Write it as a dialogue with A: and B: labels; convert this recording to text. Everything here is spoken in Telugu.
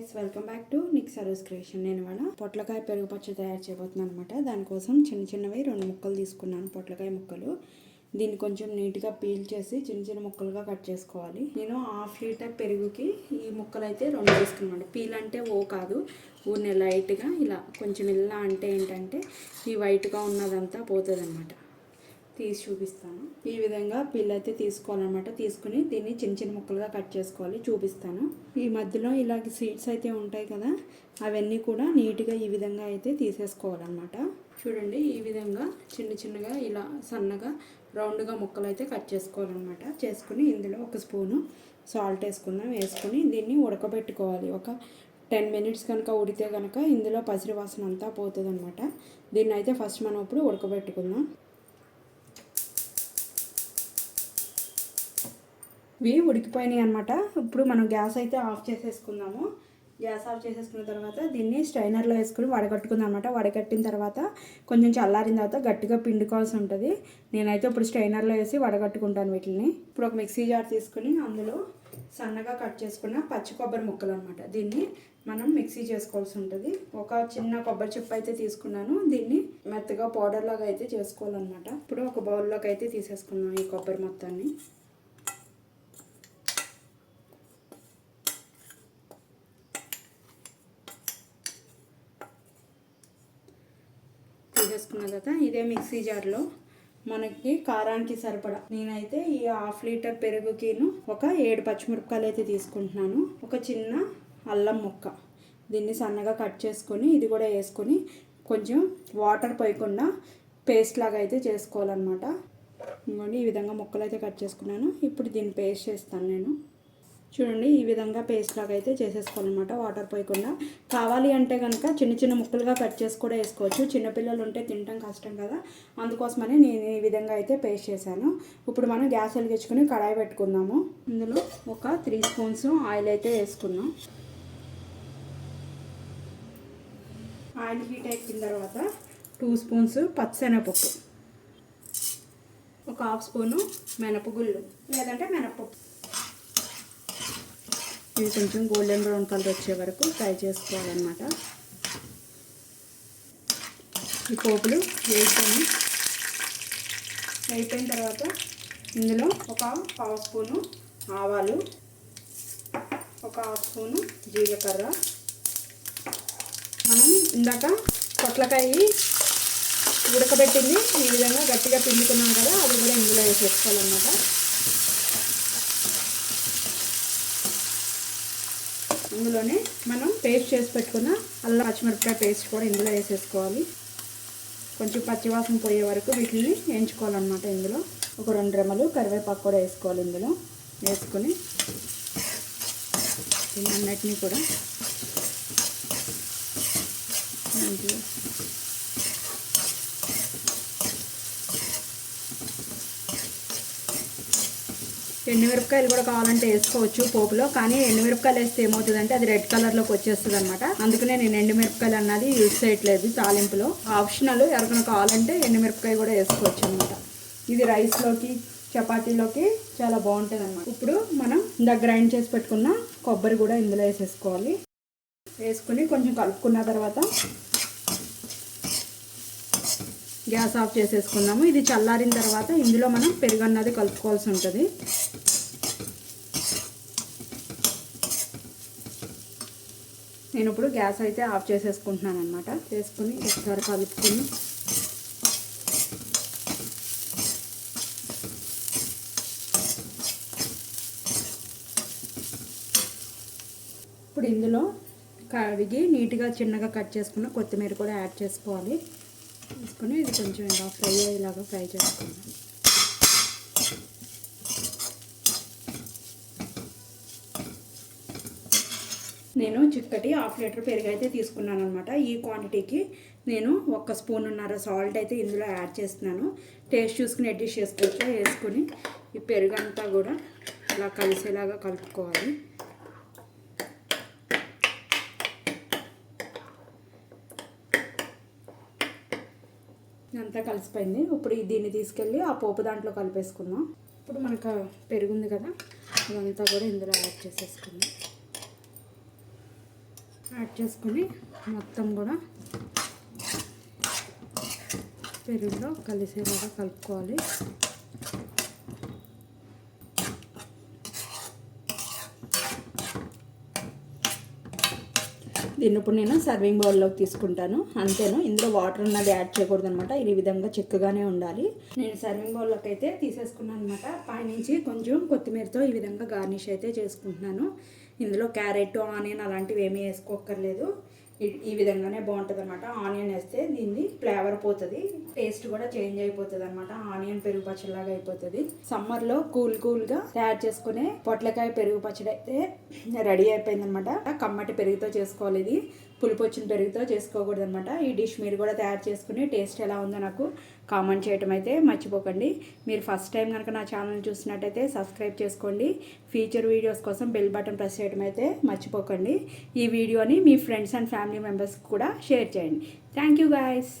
A: Guys welcome back to Nick Soros creation నేను ఇవాళ పొట్లకాయ పెరుగు పచ్చడి తయారు చేయబోతున్నాను అనమాట దానికోసం చిన్న చిన్నవి రెండు ముక్కలు తీసుకున్నాను పొట్లకాయ ముక్కలు. దీన్ని కొంచెం నీట్గా పీల్ చేసి చిన్న చిన్న ముక్కలుగా కట్ చేసుకోవాలి. నేను హాఫ్ లీటర్ పెరుగుకి ఈ ముక్కలు అయితే రెండు తీసుకున్నాను. పీల్ అంటే ఓ కాదు ఊరిని లైట్గా ఇలా కొంచెం ఇలా అంటే ఏంటంటే ఈ వైట్గా ఉన్నదంతా పోతుంది అనమాట తీసి చూపిస్తాను. ఈ విధంగా పిల్ల అయితే తీసుకోవాలన్నమాట. తీసుకుని దీన్ని చిన్న చిన్న ముక్కలుగా కట్ చేసుకోవాలి. చూపిస్తాను. ఈ మధ్యలో ఇలాగ సీడ్స్ అయితే ఉంటాయి కదా అవన్నీ కూడా నీట్గా ఈ విధంగా అయితే తీసేసుకోవాలన్నమాట. చూడండి ఈ విధంగా చిన్న చిన్నగా ఇలా సన్నగా రౌండ్గా ముక్కలు అయితే కట్ చేసుకోవాలన్నమాట. చేసుకుని ఇందులో ఒక స్పూను సాల్ట్ వేసుకుందాం. వేసుకుని దీన్ని ఉడకబెట్టుకోవాలి. ఒక టెన్ మినిట్స్ కనుక ఉడితే కనుక ఇందులో పసిరి వాసన అంతా పోతుంది అనమాట దీన్ని అయితే ఫస్ట్ మనం ఇప్పుడు ఉడకబెట్టుకుందాం. ఇవి ఉడికిపోయినాయి అనమాట ఇప్పుడు మనం గ్యాస్ అయితే ఆఫ్ చేసేసుకుందాము. గ్యాస్ ఆఫ్ చేసేసుకున్న తర్వాత దీన్ని స్ట్రైనర్లో వేసుకుని వడగట్టుకుందాం అనమాట వడగట్టిన తర్వాత కొంచెం చల్లారిన తర్వాత గట్టిగా పిండుకోవాల్సి ఉంటుంది. నేనైతే ఇప్పుడు స్ట్రైనర్లో వేసి వడగట్టుకుంటాను వీటిని. ఇప్పుడు ఒక మిక్సీ జార్ తీసుకుని అందులో సన్నగా కట్ చేసుకున్న పచ్చి కొబ్బరి ముక్కలు అనమాట దీన్ని మనం మిక్సీ చేసుకోవాల్సి ఉంటుంది. ఒక చిన్న కొబ్బరి చిప్ప అయితే తీసుకున్నాను. దీన్ని మెత్తగా పౌడర్ లాగా అయితే చేసుకోవాలన్నమాట. ఇప్పుడు ఒక బౌల్లోకి అయితే తీసేసుకున్నాం ఈ కొబ్బరి మొత్తాన్ని. తీసేసుకున్న తర్వాత ఇదే మిక్సీ జార్లో మనకి కారానికి సరిపడా. నేనైతే ఈ హాఫ్ లీటర్ పెరుగుకిను ఒక ఏడు పచ్చిమిరపకాయలు అయితే తీసుకుంటున్నాను. ఒక చిన్న అల్లం ముక్క. దీన్ని సన్నగా కట్ చేసుకొని ఇది కూడా వేసుకొని కొంచెం వాటర్ పోయకుండా పేస్ట్ లాగా అయితే చేసుకోవాలన్నమాట. ఇంకోండి ఈ విధంగా ముక్కలు అయితే కట్ చేసుకున్నాను. ఇప్పుడు దీన్ని పేస్ట్ చేస్తాను నేను. చూడండి ఈ విధంగా పేస్ట్ లాగా అయితే చేసేసుకోవాలన్నమాట వాటర్ పోయకుండా. కావాలి అంటే కనుక చిన్న చిన్న ముక్కలుగా కట్ చేసి కూడా వేసుకోవచ్చు. చిన్నపిల్లలు ఉంటే తినడం కష్టం కదా. అందుకోసమని నేను ఈ విధంగా అయితే పేస్ట్ చేశాను. ఇప్పుడు మనం గ్యాస్ వెలిగించుకుని కడాయి పెట్టుకుందాము. ఇందులో ఒక త్రీ స్పూన్స్ ఆయిల్ అయితే వేసుకుందాం. ఆయిల్ హీట్ అయిపోయిన తర్వాత టూ స్పూన్స్ పచ్చనపప్పు. ఒక హాఫ్ స్పూను మినపగుళ్ళు. లేదంటే మినపప్పు ఇవి కొంచెం గోల్డెన్ బ్రౌన్ కలర్ వచ్చే వరకు ఫ్రై చేసుకోవాలన్నమాట. ఈ పోపులు వేసుకొని అయిపోయిన తర్వాత ఇందులో ఒక పావు స్పూను ఆవాలు ఒక హాఫ్ స్పూను జీలకర్ర. మనం ఇందాక పొట్లకాయ ఉడకబెట్టింది ఈ విధంగా గట్టిగా పిండుకున్నాం కదా అది కూడా ఇందులో వేసేసుకోవాలన్నమాట. అందులోనే మనం పేస్ట్ చేసి పెట్టుకున్న అల్లం పచ్చిమిరపకాయ పేస్ట్ కూడా ఇందులో వేసేసుకోవాలి. కొంచెం పచ్చివాసన పోయే వరకు వీటిని వేయించుకోవాలన్నమాట ఇందులో. ఒక రెండు రెమ్మలు కరివేపాకు కూడా వేసుకోవాలి ఇందులో. వేసుకొని అన్నిటినీ కూడా మంచిగా ఎండుమిరపకాయలు కూడా కావాలంటే వేసుకోవచ్చు పోపులో కానీ ఎండుమిరపకాయలు వేస్తే ఏమవుతుందంటే అది రెడ్ కలర్లోకి వచ్చేస్తుంది అనమాట అందుకనే నేను ఎండుమిరపకాయలు అన్నది యూజ్ చేయట్లేదు తాలింపులో. ఆప్షనల్ ఎవరికైనా కావాలంటే ఎండుమిరపకాయ కూడా వేసుకోవచ్చు అనమాట ఇది రైస్లోకి చపాతీలోకి చాలా బాగుంటుంది అనమాట ఇప్పుడు మనం ఇందా గ్రైండ్ చేసి పెట్టుకున్న కొబ్బరి కూడా ఇందులో వేసేసుకోవాలి. వేసుకుని కొంచెం కలుపుకున్న తర్వాత గ్యాస్ ఆఫ్ చేసేసుకుందాము. ఇది చల్లారిన తర్వాత ఇందులో మనం పెరుగు అన్నది కలుపుకోవాల్సి ఉంటుంది. నేను ఇప్పుడు గ్యాస్ అయితే ఆఫ్ చేసేసుకుంటున్నాను అనమాట వేసుకుని ఒకసారి కలుపుకుని ఇప్పుడు ఇందులో కడిగి నీట్గా చిన్నగా కట్ చేసుకున్న కొత్తిమీర కూడా యాడ్ చేసుకోవాలి. వేసుకొని ఇది కొంచెం ఇలా ఫ్రై అయ్యేలాగా ఫ్రై చేసుకుందాం నేను చిక్కటి హాఫ్ లీటర్ పెరుగు అయితే తీసుకున్నాను అనమాట ఈ క్వాంటిటీకి నేను ఒక స్పూన్ ఉన్నర సాల్ట్ అయితే ఇందులో యాడ్ చేస్తున్నాను. టేస్ట్ చూసుకుని అడ్జస్ట్ చేసుకోవచ్చు? వేసుకొని ఈ పెరుగు అంతా కూడా ఇలా కలిసేలాగా కలుపుకోవాలి. అంతా కలిసిపోయింది. ఇప్పుడు దీన్ని తీసుకెళ్ళి ఆ పోపు దాంట్లో కలిపేసుకుందాం. ఇప్పుడు మనకు పెరుగుంది కదా అదంతా కూడా ఇందులో యాడ్ చేసేసుకుందాం. యాడ్ చేసుకొని మొత్తం కూడా పెరుగులో కలిసేలాగా కలుపుకోవాలి. దీన్ని ఇప్పుడు నేను సర్వింగ్ బౌల్లోకి తీసుకుంటాను. అంతేను ఇందులో వాటర్ ఉన్నది యాడ్ చేయకూడదు అనమాట ఈ విధంగా చిక్కగానే ఉండాలి. నేను సర్వింగ్ బౌల్లోకి అయితే తీసేసుకున్నాను అనమాట పైనుంచి కొంచెం కొత్తిమీరతో ఈ విధంగా గార్నిష్ అయితే చేసుకుంటున్నాను. ఇందులో క్యారెట్ ఆనియన్ అలాంటివి ఏమీ వేసుకోక్కర్లేదు. ఈ- విధంగానే బాగుంటుంది అనమాట ఆనియన్ వేస్తే దీన్ని ఫ్లేవర్ పోతుంది. టేస్ట్ కూడా చేంజ్ అయిపోతుంది అనమాట ఆనియన్ పెరుగు పచ్చడిలాగా అయిపోతుంది. సమ్మర్లో కూల్ కూల్గా తయారు చేసుకునే పొట్లకాయ పెరుగు పచ్చడి అయితే రెడీ అయిపోయింది అనమాట కమ్మటి పెరుగుతో చేసుకోవాలి ఇది. పులుపు వచ్చిన పెరుగుతో చేసుకోకూడదు అనమాట ఈ డిష్ మీరు కూడా తయారు చేసుకుని టేస్ట్ ఎలా ఉందో నాకు కామెంట్ చేయటం అయితే మర్చిపోకండి. మీరు ఫస్ట్ టైం కనుక నా ఛానల్ చూసినట్టయితే సబ్స్క్రైబ్ చేసుకోండి. ఫ్యూచర్ వీడియోస్ కోసం బెల్ బటన్ ప్రెస్ చేయడం అయితే మర్చిపోకండి. ఈ వీడియోని మీ ఫ్రెండ్స్ అండ్ ఫ్యామిలీ మెంబర్స్కి కూడా షేర్ చేయండి. Thank you guys.